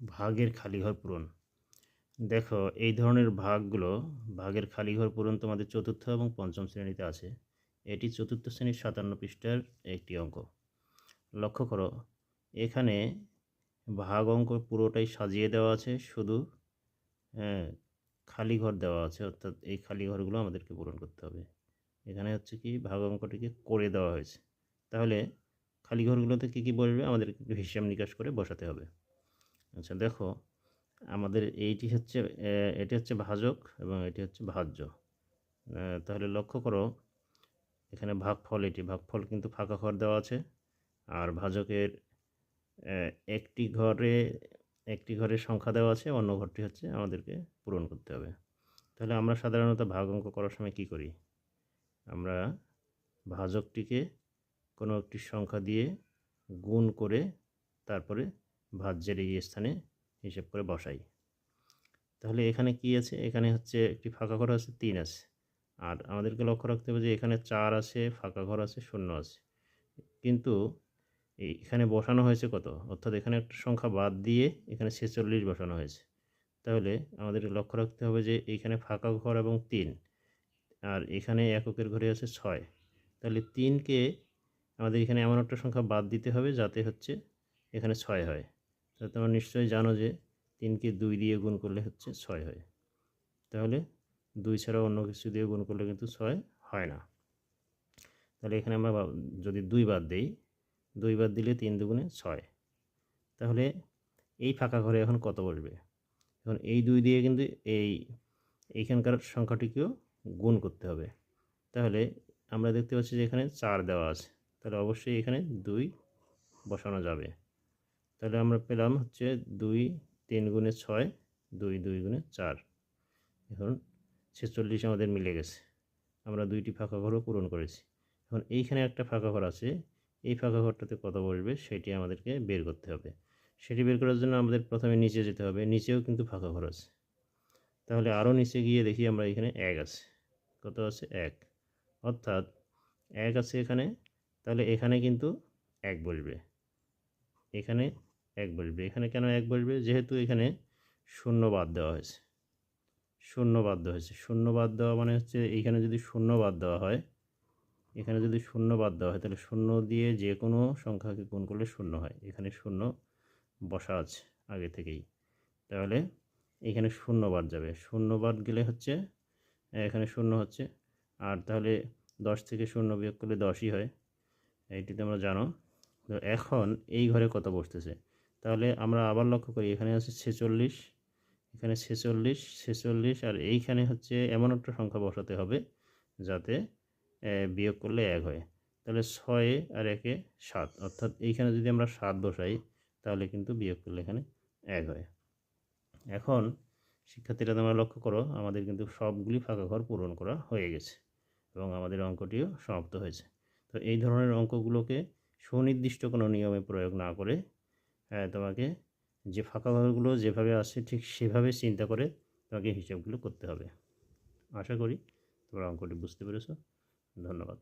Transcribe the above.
ভাগের খালিঘর পূরণ। দেখো এই ধরনের ভাগগুলো ভাগের খালিঘর পূরণ তোমাদের চতুর্থ এবং পঞ্চম শ্রেণীতে আছে। এটি চতুর্থ শ্রেণির সাতান্ন পৃষ্ঠার একটি অঙ্ক। লক্ষ্য করো এখানে ভাগ অঙ্ক পুরোটাই সাজিয়ে দেওয়া আছে শুধু হ্যাঁ, খালি ঘর দেওয়া আছে অর্থাৎ এই খালি ঘরগুলো আমাদেরকে পূরণ করতে হবে। এখানে হচ্ছে কি ভাগ অঙ্কটিকে করে দেওয়া হয়েছে। তাহলে খালি ঘরগুলোতে কী কী বসবে? আমাদের একটু হিসাব নিকাশ করে বসাতে হবে। আচ্ছা দেখো, আমাদের এইটি হচ্ছে এটি হচ্ছে ভাজক এবং এটি হচ্ছে ভাজ্য। তাহলে লক্ষ্য করো, এখানে ভাগফল এটি, ভাগফল কিন্তু ফাঁকা ঘর দেওয়া আছে। আর ভাজকের একটি ঘরে, একটি ঘরের সংখ্যা দেওয়া আছে, অন্য ঘরটি হচ্ছে আমাদেরকে পূরণ করতে হবে। তাহলে আমরা সাধারণত ভাগ অঙ্ক করার সময় কী করি? আমরা ভাজকটিকে কোনো একটি সংখ্যা দিয়ে গুণ করে তারপরে ভাজ্যের এই স্থানে হিসেব করে বসাই। তাহলে এখানে কি আছে? এখানে হচ্ছে একটি ফাঁকা ঘর আছে, তিন আছে। আর আমাদেরকে লক্ষ্য রাখতে হবে যে এখানে চার আছে, ফাঁকা ঘর আছে, শূন্য আছে। কিন্তু এখানে বসানো হয়েছে কত? অর্থাৎ এখানে একটা সংখ্যা বাদ দিয়ে এখানে ছেচল্লিশ বসানো হয়েছে। তাহলে আমাদের লক্ষ্য রাখতে হবে যে এইখানে ফাঁকা ঘর এবং তিন, আর এখানে এককের ঘরে আছে ছয়। তাহলে তিনকে আমাদের এখানে এমন একটা সংখ্যা বাদ দিতে হবে যাতে হচ্ছে এখানে ছয় হয়। তাহলে তোমরা নিশ্চয়ই জানো যে তিনকে দুই দিয়ে গুণ করলে হচ্ছে ছয় হয়। তাহলে দুই ছাড়া অন্য কিছু দিয়ে গুণ করলে কিন্তু ছয় হয় না। তাহলে এখানে আমরা যদি দুই বাদ দিই, দুই বাদ দিলে তিন দুগুণে ছয়। তাহলে এই ফাঁকা ঘরে এখন কত বসবে? এখন এই দুই দিয়ে কিন্তু এই, এইখানকার সংখ্যাটিকেও গুণ করতে হবে। তাহলে আমরা দেখতে পাচ্ছি যে এখানে চার দেওয়া আছে। তাহলে অবশ্যই এখানে দুই বসানো যাবে। তাহলে আমরা পেলাম হচ্ছে দুই তিন গুণে ছয়, দুই দুই গুণে চার। এখন ছেচল্লিশ আমাদের মিলে গেছে। আমরা দুইটি ফাঁকা ঘরও পূরণ করেছি। এখন এইখানে একটা ফাঁকা ঘর আছে। এই ফাঁকা ঘরটাতে কত বসবে সেটি আমাদেরকে বের করতে হবে। সেটি বের করার জন্য আমাদের প্রথমে নিচে যেতে হবে। নিচেও কিন্তু ফাঁকা ঘর আছে। তাহলে আরও নিচে গিয়ে দেখি আমরা এখানে এক আছে। কত আছে? এক। অর্থাৎ এক আছে এখানে। তাহলে এখানে কিন্তু এক বসবে। এখানে এক বসবে এখানে কেন এক বসবে যেহেতু এখানে শূন্য বাদ দেওয়া হয়েছে। শূন্য বাদ দেওয়া হয়েছে। শূন্য বাদ দেওয়া মানে হচ্ছে এইখানে যদি শূন্য বাদ দেওয়া হয়, এখানে যদি শূন্য বাদ দেওয়া হয়, তাহলে শূন্য দিয়ে যে কোনো সংখ্যাকে গুণ করলে শূন্য হয়। এখানে শূন্য বসা আছে আগে থেকেই। তাহলে এখানে শূন্য বাদ যাবে। শূন্য বাদ গেলে হচ্ছে, এখানে শূন্য হচ্ছে। আর তাহলে দশ থেকে শূন্য বিয়োগ করলে দশই হয়। এইটি তোমরা জানো। তো এখন এই ঘরে কত বসতেছে? তাহলে আমরা আবার লক্ষ্য করি, এখানে আছে ছেচল্লিশ, এখানে ছেচল্লিশ ছেচল্লিশ, আর এইখানে হচ্ছে এমন একটা সংখ্যা বসাতে হবে যাতে বিয়োগ করলে এক হয়। তাহলে ছয়ে আর একে সাত, অর্থাৎ এইখানে যদি আমরা সাত বসাই, তাহলে কিন্তু বিয়োগ করলে এখানে এক হয়। এখন শিক্ষার্থীরা তোমরা লক্ষ্য করো, আমাদের কিন্তু সবগুলি ফাঁকা ঘর পূরণ করা হয়ে গেছে এবং আমাদের অঙ্কটিও সমাপ্ত হয়েছে। তো এই ধরনের অঙ্কগুলোকে সুনির্দিষ্ট কোনো নিয়মে প্রয়োগ না করে তোমাকে যে ফাঁকা ঘরগুলো যেভাবে আসে ঠিক সেভাবে চিন্তা করে তোমাকে হিসাবগুলো করতে হবে। আশা করি তোমরা অঙ্কটি বুঝতে পেরেছ। ধন্যবাদ।